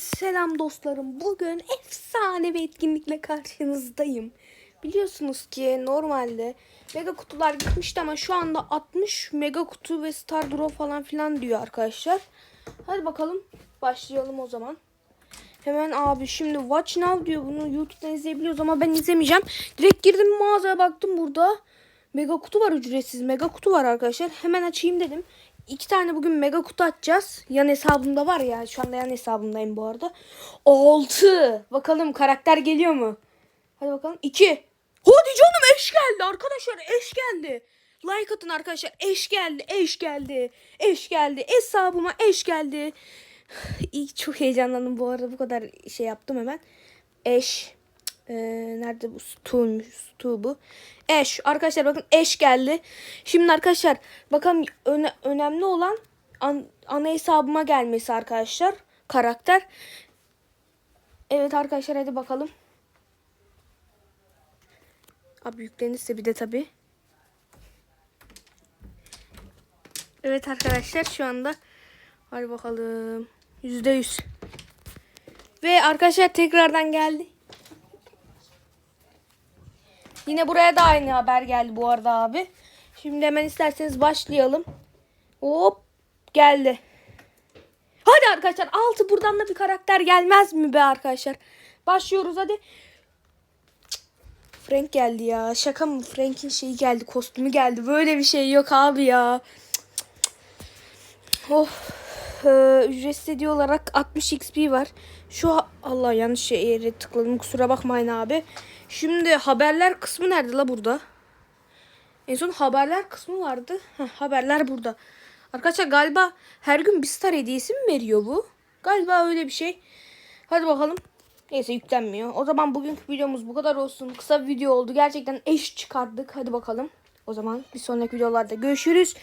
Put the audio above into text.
selam dostlarım. Bugün efsane bir etkinlikle karşınızdayım. Biliyorsunuz ki normalde mega kutular gitmişti ama şu anda 60 mega kutu ve star draw falan filan diyor arkadaşlar. Hadi bakalım başlayalım o zaman. Hemen abi şimdi watch now diyor bunu YouTube'dan izleyebiliyoruz ama ben izlemeyeceğim. Direkt girdim mağazaya baktım burada. Mega kutu var ücretsiz mega kutu var arkadaşlar. Hemen açayım dedim. İki tane bugün mega kutu açacağız. Yan hesabımda var ya. Şu anda yan hesabımdayım bu arada. 6. Bakalım karakter geliyor mu? Hadi bakalım. 2. Hadi canım eş geldi arkadaşlar. Eş geldi. Like atın arkadaşlar. Eş geldi. Eş geldi. Eş geldi. Hesabıma eş geldi. İyi, çok heyecanlandım bu arada. Bu kadar şey yaptım hemen. Eş. Ee, nerede bu? Stu'ymuş. Stu bu. Eş. Arkadaşlar bakın eş geldi. Şimdi arkadaşlar bakalım öne- önemli olan an- ana hesabıma gelmesi arkadaşlar. Karakter. Evet arkadaşlar hadi bakalım. Abi yüklenirse bir de tabi. Evet arkadaşlar şu anda hadi bakalım. Yüzde yüz. Ve arkadaşlar tekrardan geldi. Yine buraya da aynı haber geldi bu arada abi. Şimdi hemen isterseniz başlayalım. Hop geldi. Hadi arkadaşlar altı buradan da bir karakter gelmez mi be arkadaşlar? Başlıyoruz hadi. Frank geldi ya. Şaka mı? Frank'in şeyi geldi. Kostümü geldi. Böyle bir şey yok abi ya. Cık, Ee, ücretsiz hediye olarak 60 XP var. Şu Allah yanlış yere tıkladım. Kusura bakmayın abi. Şimdi haberler kısmı nerede la burada? En son haberler kısmı vardı. Heh, haberler burada. Arkadaşlar galiba her gün bir star hediyesi mi veriyor bu? Galiba öyle bir şey. Hadi bakalım. Neyse yüklenmiyor. O zaman bugünkü videomuz bu kadar olsun. Kısa bir video oldu. Gerçekten eş çıkardık. Hadi bakalım. O zaman bir sonraki videolarda görüşürüz.